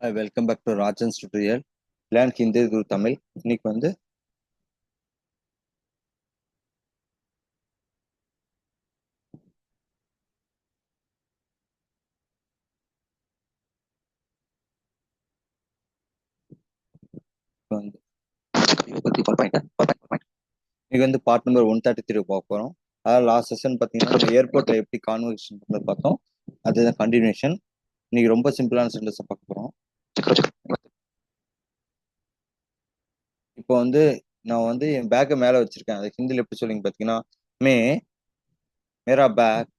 Welcome back back to Rajan's tutorial. Learn Hindi Guru Tamil இன்னைக்கு வந்து இன்னைக்கு வந்து part number one thirty three பார்க்க போறோம். அதாவது லாஸ்ட் செஷன் பார்த்தீங்கன்னா ஏர்போர்ட்டில் எப்படி கான்வர்சேஷன் பண்ணது பார்த்தோம். அதுதான் கண்டினியூஷன் இன்னைக்கு ரொம்ப சிம்பிளான சென்டென்ஸை பார்க்க இப்போ வந்து நான் வந்து என் பேக்கை மேலே வச்சிருக்கேன். அது ஹிந்தியில் எப்படி சொல்லிங்க பார்த்தீங்கன்னா மே மேரா பேக்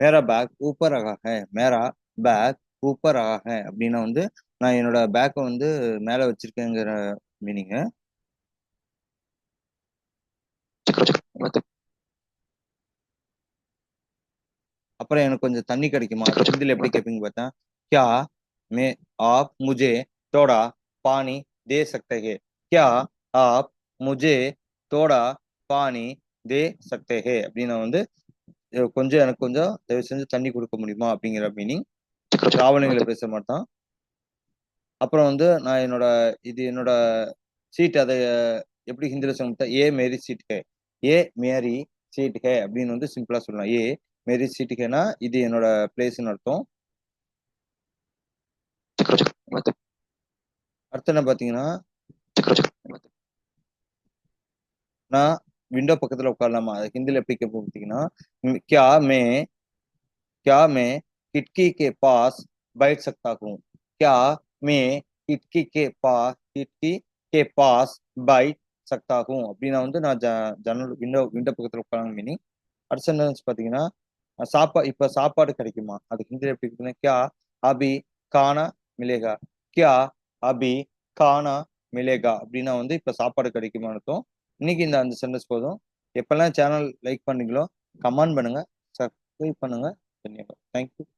மேரா பேக் ஊப்பர் ஆகா மேரா பேக் ஊப்பர் ஆகா அப்படின்னா வந்து நான் என்னோட பேக்கை வந்து மேலே வச்சிருக்கேங்கிற மீனிங்கு அப்புறம் எனக்கு கொஞ்சம் தண்ணி கிடைக்குமா? ஹிந்தியில் எப்படி கேட்பீங்க பார்த்தா? கியா மே ஆப் முஜே தோடா பானி தே சக்தே ஹே கியா ஆப் முஜே தோடா பானி தே சக்தே ஹே அப்படின்னு வந்து கொஞ்சம் எனக்கு கொஞ்சம் தயவு செஞ்சு தண்ணி கொடுக்க முடியுமா? அப்படிங்கிற மீனிங் காவலங்களை பேச மாட்டான். அப்புறம் வந்து நான் என்னோட இது என்னோட சீட் அதை எப்படி ஹிந்தியில் சொல்லிட்டா ஏ மேரி சீட் ஹே ஏ மேரி சீட் ஹே அப்படின்னு வந்து சிம்பிளா சொல்லலாம். ஏ மேரி சீட் ஹேனா இது என்னோட பிளேஸ்னு அர்த்தம் அடுத்து என்ன பாத்தீங்கன்னா நான் விண்டோ பக்கத்துல உட்காரலாமா அது ஹிந்தில எப்படி கேட்போம் பார்த்தீங்கன்னா क्या मैं क्या मैं खिड़की के पास बैठ सकता हूँ क्या मैं खिड़की के पास खिड़की के पास बैठ सकता हूँ அப்படின்னா வந்து நான் ஜ ஜன்னல் விண்டோ விண்டோ பக்கத்துல உட்காரலாம் மீனிங் அடுத்த சென்டென்ஸ் பாத்தீங்கன்னா சாப்பா இப்ப சாப்பாடு கிடைக்குமா அது ஹிந்தில எப்படி இருக்குன்னா क्या अभी खाना मिलेगा क्या अभी खाना मिलेगा அப்படின்னா வந்து இப்ப சாப்பாடு கிடைக்குமா அர்த்தம் இன்னைக்கு இந்த அந்த சென்டென்ஸ் போதும் எப்பெல்லாம் சேனல் லைக் பண்ணீங்களோ கமெண்ட் பண்ணுங்க சப்ஸ்கிரைப் பண்ணுங்க தன்யவாத் தேங்க்யூ தன்யவாத்